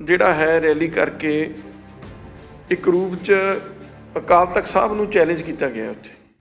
ਜਿਹੜਾ ਹੈ ਰੈਲੀ ਕਰਕੇ ਇੱਕ ਰੂਪ ਚ ਅਕਾਲ ਤਖਤ ਸਾਹਿਬ ਨੂੰ ਚੈਲੰਜ ਕੀਤਾ ਗਿਆ ਉੱਥੇ।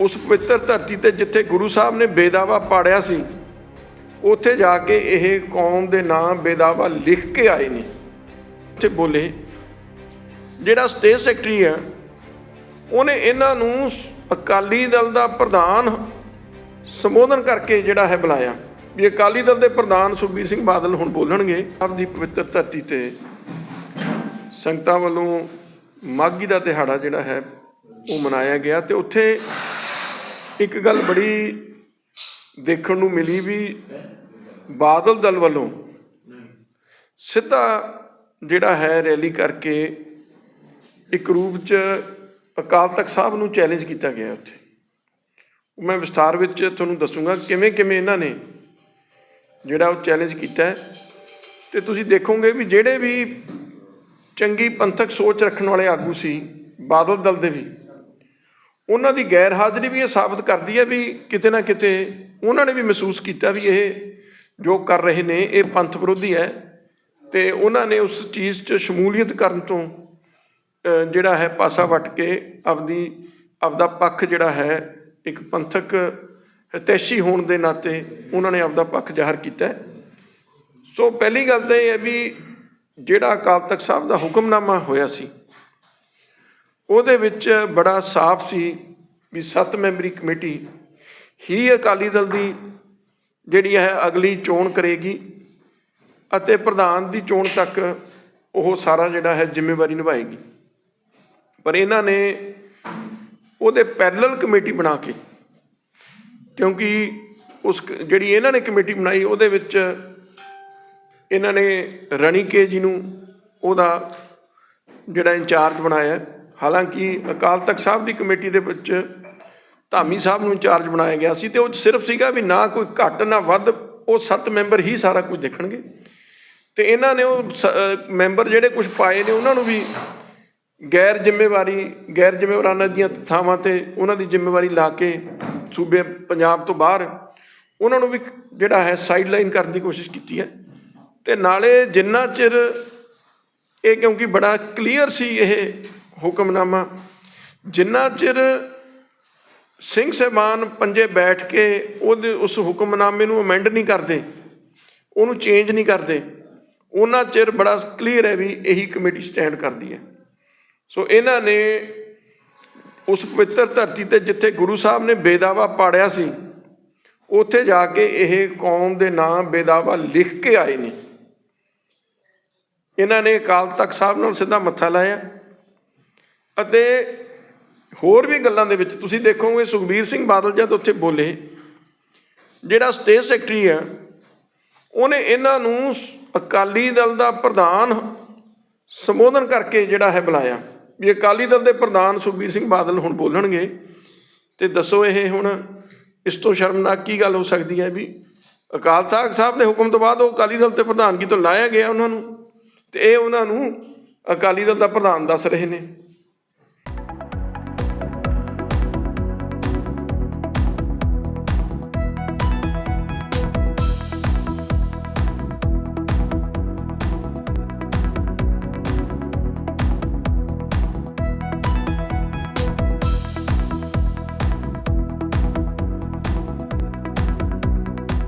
ਉਸ ਪਵਿੱਤਰ ਧਰਤੀ ਤੇ ਜਿੱਥੇ ਗੁਰੂ ਸਾਹਿਬ ਨੇ ਬੇਦਾਵਾ ਪਾੜਿਆ ਸੀ, ਉੱਥੇ ਜਾ ਕੇ ਇਹ ਕੌਮ ਦੇ ਨਾਂ ਬੇਦਾਵਾ ਲਿਖ ਕੇ ਆਏ ਨੇ। ਉੱਥੇ ਬੋਲੇ, ਜਿਹੜਾ ਸਟੇਟ ਸੈਕਟਰੀ ਹੈ, ਉਹਨੇ ਇਹਨਾਂ ਨੂੰ ਅਕਾਲੀ ਦਲ ਦਾ ਪ੍ਰਧਾਨ ਸੰਬੋਧਨ ਕਰਕੇ ਜਿਹੜਾ ਹੈ ਬੁਲਾਇਆ। ਵੀ ਅਕਾਲੀ ਦਲ ਦੇ ਪ੍ਰਧਾਨ ਸੁਖਬੀਰ ਸਿੰਘ ਬਾਦਲ ਹੁਣ ਬੋਲਣਗੇ, ਆਪ ਦੀ ਪਵਿੱਤਰ ਧਰਤੀ ਤੇ ਸੰਗਤਾਂ ਵੱਲੋਂ ਮਾਘੀ ਦਾ ਦਿਹਾੜਾ ਜਿਹੜਾ ਹੈ, ਉਹ ਮਨਾਇਆ ਗਿਆ ਤੇ ਉੱਥੇ ਇੱਕ ਗੱਲ ਬੜੀ ਦੇਖਣ ਨੂੰ ਮਿਲੀ ਵੀ ਬਾਦਲ ਦਲ ਵੱਲੋਂ ਸਿੱਧਾ ਜਿਹੜਾ ਹੈ ਰੈਲੀ ਕਰਕੇ ਇੱਕ ਰੂਪ ਚ ਅਕਾਲ ਤਖਤ ਸਾਹਿਬ ਨੂੰ ਚੈਲੰਜ ਕੀਤਾ ਗਿਆ ਉੱਥੇ। ਮੈਂ ਵਿਸਥਾਰ ਵਿੱਚ ਤੁਹਾਨੂੰ ਦੱਸੂਗਾ ਕਿਵੇਂ ਕਿਵੇਂ ਇਹਨਾਂ ਨੇ ਜਿਹੜਾ ਉਹ ਚੈਲੰਜ ਕੀਤਾ ਹੈ। ਤੇ ਤੁਸੀਂ ਦੇਖੋਗੇ ਵੀ ਜਿਹੜੇ ਵੀ ਚੰਗੀ ਪੰਥਕ ਸੋਚ ਰੱਖਣ ਵਾਲੇ ਆਗੂ ਸੀ ਬਾਦਲ ਦਲ ਦੇ ਵੀ ਉਹਨਾਂ ਦੀ ਗੈਰ ਹਾਜ਼ਰੀ ਵੀ ਇਹ ਸਾਬਤ ਕਰਦੀ ਹੈ ਵੀ ਕਿਤੇ ਨਾ ਕਿਤੇ ਉਹਨਾਂ ਨੇ ਵੀ ਮਹਿਸੂਸ ਕੀਤਾ ਵੀ ਇਹ ਜੋ ਕਰ ਰਹੇ ਨੇ, ਇਹ ਪੰਥ ਵਿਰੋਧੀ ਹੈ ਤੇ ਉਹਨਾਂ ਨੇ ਉਸ ਚੀਜ਼ 'ਚ ਸ਼ਮੂਲੀਅਤ ਕਰਨ ਤੋਂ ਜਿਹੜਾ ਹੈ ਪਾਸਾ ਵੱਟ ਕੇ ਆਪਦੀ, ਆਪਦਾ ਪੱਖ ਜਿਹੜਾ ਹੈ, ਇੱਕ ਪੰਥਕ ਹਿਤੈਸ਼ੀ ਹੋਣ ਦੇ ਨਾਤੇ ਉਹਨਾਂ ਨੇ ਆਪਦਾ ਪੱਖ ਜ਼ਾਹਰ ਕੀਤਾ ਸੋ ਪਹਿਲੀ ਗੱਲ ਤਾਂ ਇਹ ਹੈ ਵੀ ਜਿਹੜਾ ਅਕਾਲ ਤਖਤ ਸਾਹਿਬ ਦਾ ਹੁਕਮਨਾਮਾ ਹੋਇਆ ਸੀ ਉਹਦੇ ਵਿੱਚ ਬੜਾ ਸਾਫ਼ ਸੀ ਵੀ ਸੱਤ ਮੈਂਬਰੀ ਕਮੇਟੀ ਹੀ ਅਕਾਲੀ ਦਲ ਦੀ ਜਿਹੜੀ ਹੈ ਅਗਲੀ ਚੋਣ ਕਰੇਗੀ ਅਤੇ ਪ੍ਰਧਾਨ ਦੀ ਚੋਣ ਤੱਕ ਉਹ ਸਾਰਾ ਜਿਹੜਾ ਹੈ ਜ਼ਿੰਮੇਵਾਰੀ ਨਿਭਾਏਗੀ। ਪਰ ਇਹਨਾਂ ਨੇ ਉਹਦੇ ਪੈਰਲਲ ਕਮੇਟੀ ਬਣਾ ਕੇ, ਕਿਉਂਕਿ ਉਸ ਜਿਹੜੀ ਇਹਨਾਂ ਨੇ ਕਮੇਟੀ ਬਣਾਈ ਉਹਦੇ ਵਿੱਚ ਇਹਨਾਂ ਨੇ ਰਣੀਕੇ ਜੀ ਨੂੰ ਉਹਦਾ ਜਿਹੜਾ ਇੰਚਾਰਜ ਬਣਾਇਆ। ਹਾਲਾਂਕਿ ਅਕਾਲ ਤਖਤ ਸਾਹਿਬ ਦੀ ਕਮੇਟੀ ਦੇ ਵਿੱਚ ਧਾਮੀ ਸਾਹਿਬ ਨੂੰ ਇੰਚਾਰਜ ਬਣਾਇਆ ਗਿਆ ਸੀ ਤੇ ਉਹ ਸਿਰਫ ਸੀਗਾ ਵੀ ਨਾ ਕੋਈ ਘੱਟ, ਨਾ ਵੱਧ, ਉਹ ਸੱਤ ਮੈਂਬਰ ਹੀ ਸਾਰਾ ਕੁਝ ਦੇਖਣਗੇ। ਤੇ ਇਹਨਾਂ ਨੇ ਉਹ ਸ- ਮੈਂਬਰ ਜਿਹੜੇ ਕੁਝ ਪਾਏ ਨੇ ਉਹਨਾਂ ਨੂੰ ਵੀ ਗੈਰ ਜ਼ਿੰਮੇਵਾਰੀ, ਗੈਰ ਜ਼ਿੰਮੇਵਾਰਾਨਾ ਦੀਆਂ ਥਾਵਾਂ ਤੇ ਉਹਨਾਂ ਦੀ ਜ਼ਿੰਮੇਵਾਰੀ ਲਾ ਕੇ ਸੂਬੇ ਪੰਜਾਬ ਤੋਂ ਬਾਹਰ ਉਹਨਾਂ ਨੂੰ ਵੀ ਜਿਹੜਾ ਹੈ ਸਾਈਡਲਾਈਨ ਕਰਨ ਦੀ ਕੋਸ਼ਿਸ਼ ਕੀਤੀ ਹੈ। ਤੇ ਨਾਲੇ ਜਿੰਨਾ ਚਿਰ ਇਹ ਕਿਉਂਕਿ ਬੜਾ ਕਲੀਅਰ ਸੀ ਇਹ ਹੁਕਮਨਾਮਾ ਜਿੰਨਾ ਚਿਰ ਸਿੰਘ ਸਾਹਿਬਾਨ ਪੰਜੇ ਬੈਠ ਕੇ ਉਹਦੇ ਉਸ ਹੁਕਮਨਾਮੇ ਨੂੰ ਅਮੈਂਡ ਨਹੀਂ ਕਰਦੇ, ਉਹਨੂੰ ਚੇਂਜ ਨਹੀਂ ਕਰਦੇ, ਉਹਨਾਂ ਚਿਰ ਬੜਾ ਕਲੀਅਰ ਹੈ ਵੀ ਇਹੀ ਕਮੇਟੀ ਸਟੈਂਡ ਕਰਦੀ ਹੈ। ਸੋ ਇਹਨਾਂ ਨੇ ਉਸ ਪਵਿੱਤਰ ਧਰਤੀ ਤੇ ਜਿੱਥੇ ਗੁਰੂ ਸਾਹਿਬ ਨੇ ਬੇਦਾਵਾ ਪਾੜਿਆ ਸੀ, ਉੱਥੇ ਜਾ ਕੇ ਇਹ ਕੌਮ ਦੇ ਨਾਂ ਬੇਦਾਵਾ ਲਿਖ ਕੇ ਆਏ ਨੇ। ਇਹਨਾਂ ਨੇ ਅਕਾਲ ਤਖਤ ਸਾਹਿਬ ਨਾਲ ਸਿੱਧਾ ਮੱਥਾ ਲਾਇਆ। ਅਤੇ ਹੋਰ ਵੀ ਗੱਲਾਂ ਦੇ ਵਿੱਚ ਤੁਸੀਂ ਦੇਖੋਗੇ ਸੁਖਬੀਰ ਸਿੰਘ ਬਾਦਲ ਜਦ ਉੱਥੇ ਬੋਲੇ, ਜਿਹੜਾ ਸਟੇਟ ਸੈਕਟਰੀ ਹੈ, ਉਹਨੇ ਇਹਨਾਂ ਨੂੰ ਅਕਾਲੀ ਦਲ ਦਾ ਪ੍ਰਧਾਨ ਸੰਬੋਧਨ ਕਰਕੇ ਜਿਹੜਾ ਹੈ ਬੁਲਾਇਆ। ਵੀ ਅਕਾਲੀ ਦਲ ਦੇ ਪ੍ਰਧਾਨ ਸੁਖਬੀਰ ਸਿੰਘ ਬਾਦਲ ਹੁਣ ਬੋਲਣਗੇ, ਤੇ ਦੱਸੋ ਇਹ ਹੁਣ ਇਸ ਤੋਂ ਸ਼ਰਮਨਾਕ ਕੀ ਗੱਲ ਹੋ ਸਕਦੀ ਹੈ ਵੀ ਅਕਾਲ ਤਖਤ ਸਾਹਿਬ ਦੇ ਹੁਕਮ ਤੋਂ ਬਾਅਦ ਉਹ ਅਕਾਲੀ ਦਲ ਤੇ ਪ੍ਰਧਾਨਗੀ ਤੋਂ ਲਾਇਆ ਗਿਆ ਉਹਨਾਂ ਨੂੰ, ਤੇ ਇਹ ਉਹਨਾਂ ਨੂੰ ਅਕਾਲੀ ਦਲ ਦਾ ਪ੍ਰਧਾਨ ਦੱਸ ਰਹੇ ਨੇ।